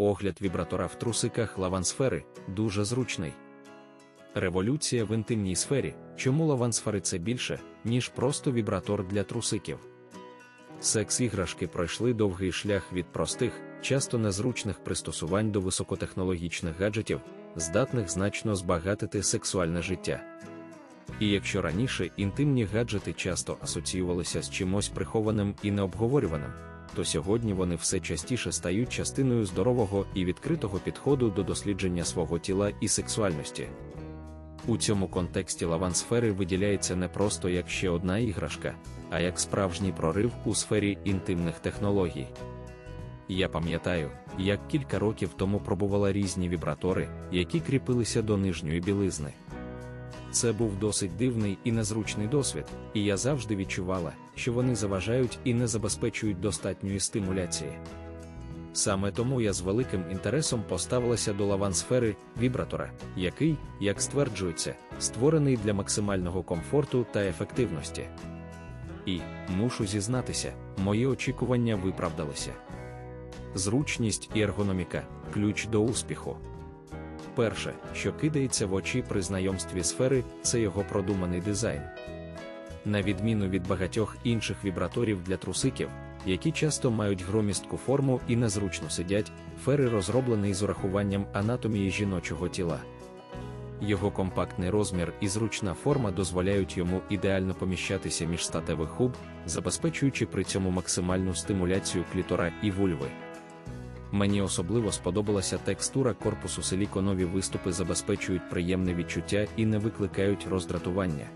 Огляд вібратора в трусиках лавансфери дуже зручний. Революція в інтимній сфері, чому лавансфери це більше, ніж просто вібратор для трусиків. Секс-іграшки пройшли довгий шлях від простих, часто незручних пристосувань до високотехнологічних гаджетів, здатних значно збагатити сексуальне життя. І якщо раніше інтимні гаджети часто асоціювалися з чимось прихованим і необговорюваним, то сьогодні вони все частіше стають частиною здорового і відкритого підходу до дослідження свого тіла і сексуальності. У цьому контексті лавансфери виділяється не просто як ще одна іграшка, а як справжній прорив у сфері інтимних технологій. Я пам'ятаю, як кілька років тому пробувала різні вібратори, які кріпилися до нижньої білизни. Це був досить дивний і незручний досвід, і я завжди відчувала, що вони заважають і не забезпечують достатньої стимуляції. Саме тому я з великим інтересом поставилася до лавансфери вібратора, який, як стверджується, створений для максимального комфорту та ефективності. І, мушу зізнатися, мої очікування виправдалися. Зручність і ергономіка ключ до успіху. Перше, що кидається в очі при знайомстві сфери, це його продуманий дизайн. На відміну від багатьох інших вібраторів для трусиків, які часто мають громістку форму і незручно сидять, фери розроблений з урахуванням анатомії жіночого тіла. Його компактний розмір і зручна форма дозволяють йому ідеально поміщатися між статевих хуб, забезпечуючи при цьому максимальну стимуляцію клітора і вульви. Мені особливо сподобалася текстура корпусу силіконові виступи забезпечують приємне відчуття і не викликають роздратування.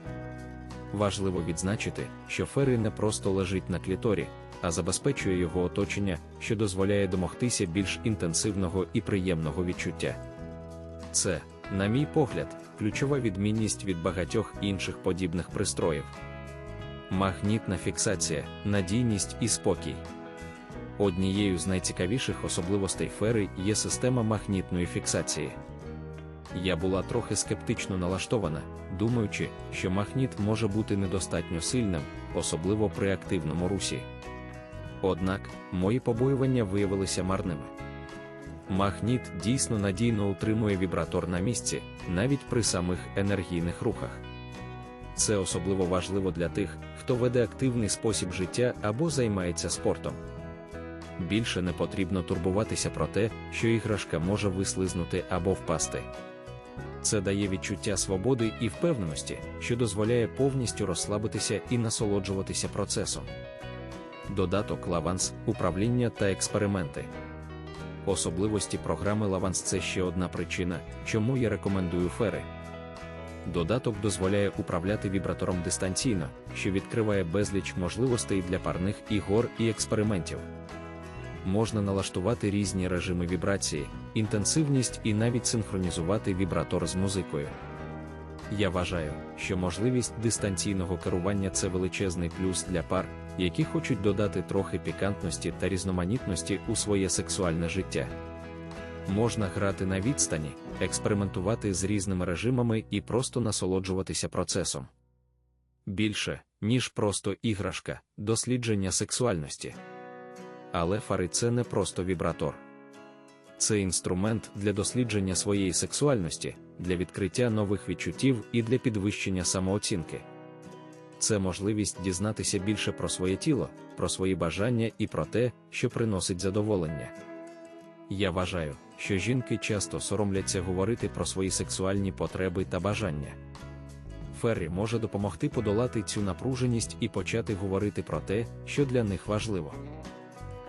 Важливо відзначити, що фери не просто лежить на кліторі, а забезпечує його оточення, що дозволяє домогтися більш інтенсивного і приємного відчуття. Це, на мій погляд, ключова відмінність від багатьох інших подібних пристроїв. Магнітна фіксація, надійність і спокій. Однією з найцікавіших особливостей фери є система магнітної фіксації. Я була трохи скептично налаштована, думаючи, що магніт може бути недостатньо сильним, особливо при активному русі. Однак, мої побоювання виявилися марними. Магніт дійсно надійно утримує вібратор на місці, навіть при самих енергійних рухах. Це особливо важливо для тих, хто веде активний спосіб життя або займається спортом. Більше не потрібно турбуватися про те, що іграшка може вислизнути або впасти. Це дає відчуття свободи і впевненості, що дозволяє повністю розслабитися і насолоджуватися процесом. Додаток Лаванс, управління та експерименти. Особливості програми Лаванс це ще одна причина, чому я рекомендую фери. Додаток дозволяє управляти вібратором дистанційно, що відкриває безліч можливостей для парних ігор і експериментів. Можна налаштувати різні режими вібрації, інтенсивність і навіть синхронізувати вібратор з музикою. Я вважаю, що можливість дистанційного керування це величезний плюс для пар, які хочуть додати трохи пікантності та різноманітності у своє сексуальне життя. Можна грати на відстані, експериментувати з різними режимами і просто насолоджуватися процесом. Більше, ніж просто іграшка, дослідження сексуальності. Але фари це не просто вібратор. Це інструмент для дослідження своєї сексуальності, для відкриття нових відчуттів і для підвищення самооцінки. Це можливість дізнатися більше про своє тіло, про свої бажання і про те, що приносить задоволення. Я вважаю, що жінки часто соромляться говорити про свої сексуальні потреби та бажання. Феррі може допомогти подолати цю напруженість і почати говорити про те, що для них важливо.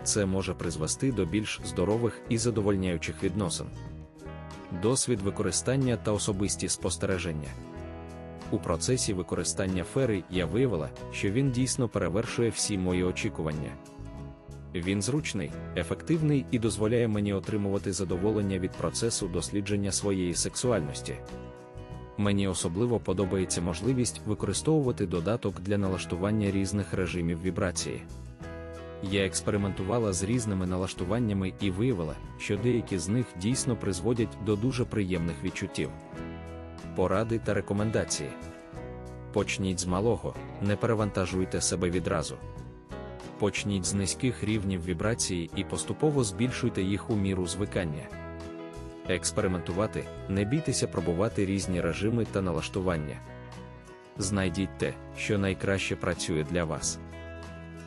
Це може призвести до більш здорових і задовольняючих відносин. Досвід використання та особисті спостереження. У процесі використання фери я виявила, що він дійсно перевершує всі мої очікування. Він зручний, ефективний і дозволяє мені отримувати задоволення від процесу дослідження своєї сексуальності. Мені особливо подобається можливість використовувати додаток для налаштування різних режимів вібрації. Я експериментувала з різними налаштуваннями і виявила, що деякі з них дійсно призводять до дуже приємних відчуттів. Поради та рекомендації. Почніть з малого, не перевантажуйте себе відразу. Почніть з низьких рівнів вібрації і поступово збільшуйте їх у міру звикання. Експериментувати, не бійтеся пробувати різні режими та налаштування. Знайдіть те, що найкраще працює для вас.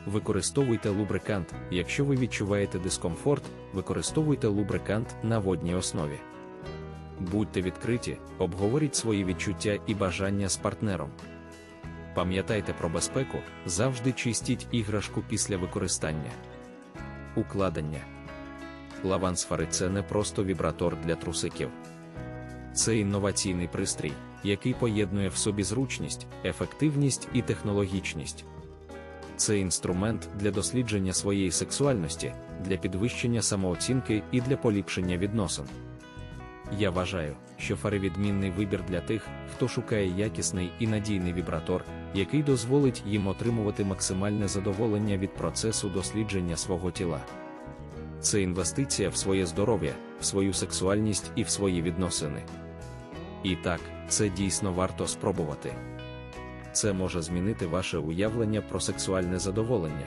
Використовуйте лубрикант, якщо ви відчуваєте дискомфорт, використовуйте лубрикант на водній основі. Будьте відкриті, обговоріть свої відчуття і бажання з партнером. Пам'ятайте про безпеку, завжди чистіть іграшку після використання. Укладення. Лавансфари це не просто вібратор для трусиків. Це інноваційний пристрій, який поєднує в собі зручність, ефективність і технологічність. Це інструмент для дослідження своєї сексуальності, для підвищення самооцінки і для поліпшення відносин. Я вважаю, що фари відмінний вибір для тих, хто шукає якісний і надійний вібратор, який дозволить їм отримувати максимальне задоволення від процесу дослідження свого тіла. Це інвестиція в своє здоров'я, в свою сексуальність і в свої відносини. І так, це дійсно варто спробувати. Це може змінити ваше уявлення про сексуальне задоволення.